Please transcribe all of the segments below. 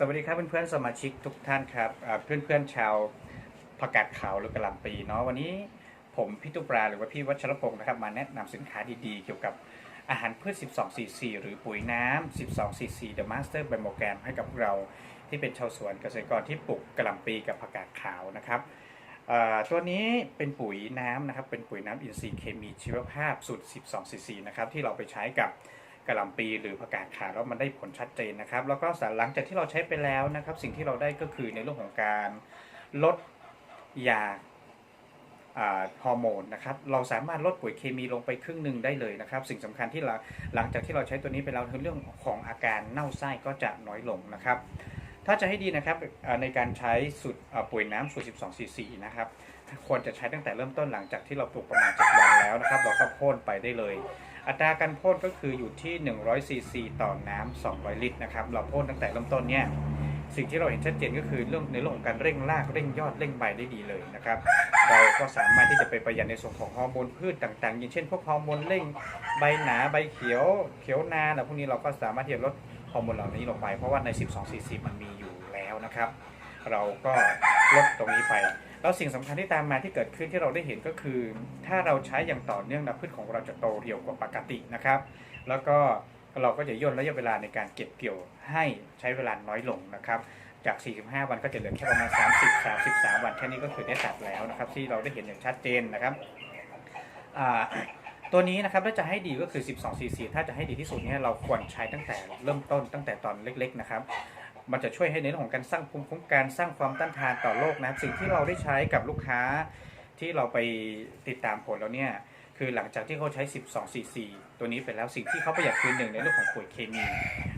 สวัสดีครับเพื่อนๆสมาชิกทุกท่านครับอ่าเพื่อนๆชาวผักกาดขาวหรือกระหล่ำปีเนาะวันนี้ผมพี่ตุปราหรือว่าพี่วัชรพงศ์นะครับมาแนะนำสินค้าดีๆ เกี่ยวกับอาหารพืช 12 cc หรือปุ๋ยน้ำ12 cc The Master b i m o g a m ให้กับเราที่เป็นชาวสวนเกษตรกรที่ปลูกกระหล่ำปีกับผักกาดขาวนะครับตัวนี้เป็นปุ๋ยน้ำนะครับเป็นปุ๋ยน้ำอินทรีย์เคมีชีวภาพสูตร 12 cc นะครับที่เราไปใช้กับ กระหล่ำปีหรือผักกาดขาวแล้วมันได้ผลชัดเจนนะครับ แล้วก็สหลังจากที่เราใช้ไปแล้วนะครับ สิ่งที่เราได้ก็คือในเรื่องของการลดยาฮอร์โมนนะครับ เราสามารถลดปุ๋ยเคมีลงไปครึ่งหนึ่งได้เลยนะครับ สิ่งสำคัญที่เราหลังจากที่เราใช้ตัวนี้ไปแล้วคือเรื่องของอาการเน่าไส้ก็จะน้อยลงนะครับ ถ้าจะให้ดีนะครับในการใช้สูตรอ่าปุ๋ยน้ำสูตร 12 cc นะครับ ควรจะใช้ตั้งแต่เริ่มต้นหลังจากที่เราปลูกประมาณ7วันแล้วนะครับ เราก็พ่นไปได้เลย อัตราการพ่นก็คืออยู่ที่100ซีซีต่อน้ำ200 ลิตรนะครับ เราพ่นตั้งแต่เริ่มต้นเนี่ย สิ่งที่เราเห็นชัดเจนก็คือเรื่องในเรื่องของการเร่งรากเร่งยอดเร่งใบได้ดีเลยนะครับ เราก็สามารถที่จะไปประหยัดในส่วนของฮอร์โมนพืชต่างๆ อย่างเช่นพวกฮอร์โมนเร่งใบหนาใบเขียวเขียวนานอะไรพวกนี้เราก็สามารถที่จะลดฮอร์โมนเหล่านี้ลงไปเพราะว่าใน 12ซีซีมันมีอยู่แล้วนะครับ เราก็ลดตรงนี้ไป แล้วสิ่งสำคัญที่ตามมาที่เกิดขึ้นที่เราได้เห็นก็คือ ถ้าเราใช้อย่างต่อเนื่องนะพืชของเราจะโตเร็วกว่าปกตินะครับ แล้วก็เราก็จะย่นระยะเวลาในการเก็บเกี่ยวให้ใช้เวลาน้อยลงนะครับจาก 45 วันก็จะเหลือแค่ประมาณ 30 33 วันแค่นี้ก็คือได้ตัดแล้วนะครับที่เราได้เห็นอย่างชัดเจนนะครับตัวนี้นะครับถ้าจะให้ดีก็คือ 12 cc ถ้าจะให้ดีที่สุดเนี่ยเราควรใช้ตั้งแต่เริ่มต้นตั้งแต่ตอนเล็กๆนะครับ มันจะช่วยให้ในเรื่องของการสร้างภูมิคุ้มกันสร้างความต้านทานต่อโรคนะครับ สิ่งที่เราได้ใช้กับลูกค้าที่เราไปติดตามผลแล้วเนี่ยคือหลังจากที่เขาใช้ 12 cc ตัวนี้ไปแล้วสิ่งที่เขาประหยัดคือหนึ่งในเรื่องของปุ๋ยเคมี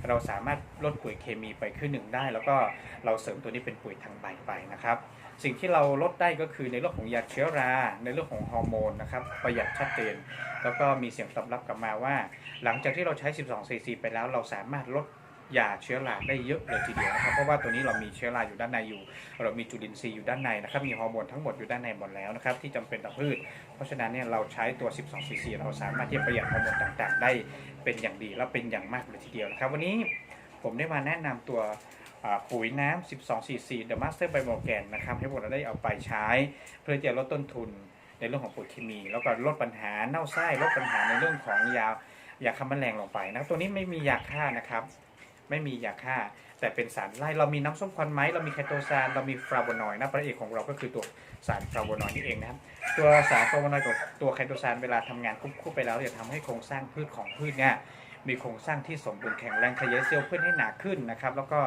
เราสามารถลดปุ๋ยเคมีไปคือหนึ่งได้ แล้วก็เราเสริมตัวนี้เป็นปุ๋ยทางใบไปนะครับ สิ่งที่เราลดได้ก็คือในเรื่องของยาเชื้อรา ในเรื่องของฮอร์โมนนะครับประหยัดชัดเจน แล้วก็มีเสียงตอบรับกลับมาว่า หลังจากที่เราใช้ 12 cc ไปแล้วเราสามารถลด ยาเชื้อราได้เยอะเลยทีเดียวนะครับเพราะว่าตัวนี้เรามีเชื้อราอยู่ด้านในอยู่ เรามีจุลินทรีย์อยู่ด้านในนะครับมีฮอร์โมนทั้งหมดอยู่ด้านในหมดแล้วนะครับที่จำเป็นต่อพืช เพราะฉะนั้นเนี่ยเราใช้ตัว 12 cc เราสามารถที่จะประหยัดฮอร์โมนต่างๆ ได้เป็นอย่างดีและเป็นอย่างมากเลยทีเดียวนะครับ วันนี้ผมได้มาแนะนำตัวปุ๋ยน้ำ12 cc The Master b i m o g a n นะครับให้พวกเราได้เอาไปใช้ เพื่อจะลดต้นทุนในเรื่องของปุ๋ยเคมี แล้วก็ลดปัญหาเน่าไส้ลดปัญหาในเรื่องของยายาฆ่าแมลงลงไปนะตัวนี้ไม่มียาฆ่านะครับ ไม่มียาฆ่า แต่เป็นสารไล่เรามีน้ำส้มควันไม้เรามีไคโตซานเรามีฟลาโวนอยด์นะพระเอกของเราก็คือตัวสารฟลาโวนอยด์นี่เองนะครับตัวสารฟลาโวนอยด์กับตัวไคโตซานเวลาทำงานควบคู่ไปแล้วจะทำให้โครงสร้างพืชของพืชเนี่ยมีโครงสร้างที่สมบูรณ์แข็งแรงขยายเซลล์พืชให้หนาขึ้นนะครับแล้วก็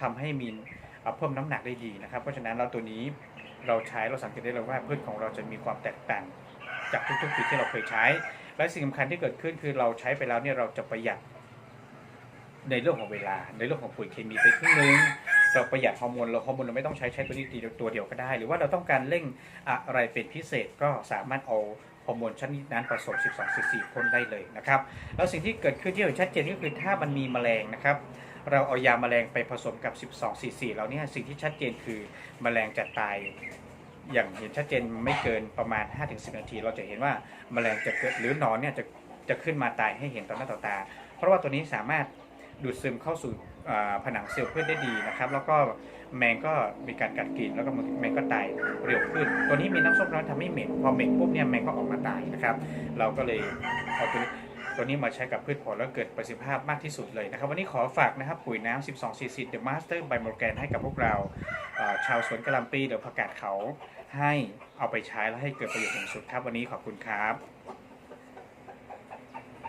ทำให้มีเพิ่มน้ำหนักได้ดีนะครับ เพราะฉะนั้นเราตัวนี้เราใช้เราสังเกตได้เลยว่าพืชของเราจะมีความแตกต่างจากทุกๆปีที่เราเคยใช้ และสิ่งสำคัญที่เกิดขึ้นคือเราใช้ไปแล้วเนี่ยเราจะประหยัด ในเรื่องของเวลา ในเรื่องของปุ๋ยเคมีไปครึ่งนึงเราประหยัดฮอร์โมนเราฮอร์โมนเราไม่ต้องใช้ใช้ตัวนี้ตัวเดียวก็ได้ หรือว่าเราต้องการเร่งอะไรเป็นพิเศษก็สามารถเอาฮอร์โมนชนิดนั้นผสม 12 cc พ่นได้เลยนะครับ แล้วสิ่งที่เกิดขึ้นที่เห็นชัดเจนก็คือถ้ามันมีแมลงนะครับ เราเอายาแมลงไปผสมกับ 12 cc แล้วเนี่ยสิ่งที่ชัดเจนคือแมลงจะตายอย่างเห็นชัดเจนไม่เกินประมาณ 5-10 นาที เราจะเห็นว่าแมลงจะเกิดหรือนอนเนี่ยจะจะขึ้นมาตายให้เห็นต่อหน้าต่อตา เพราะว่าตัวนี้สามารถ ดูดซึมเข้าสู่ผนังเซลล์พืชได้ดีนะครับ แล้วก็แมงก็มีการกัดกร่นแล้วก็แมงก็ตายเร็วขึ้น ตัวนี้มีน้ำส้มน้อยทำให้เหม็นพอเหม็นปุ๊บเนี่ยแมงก็ออกมาตายนะครับ เราก็เลยเอาตัวนี้ตัวนี้มาใช้กับพืชผลแล้วเกิดประสิทธิภาพมากที่สุดเลยนะครับ วันนี้ขอฝากนะครับปุ๋ยน้ำ 12 cc The Master by Morgan ให้กับพวกเราเอ่อชาวสวนกระลำปลีหรือผักาดเขาให้เอาไปใช้แล้วให้เกิดประโยชน์สูงสุดครับ วันนี้ขอบคุณครับ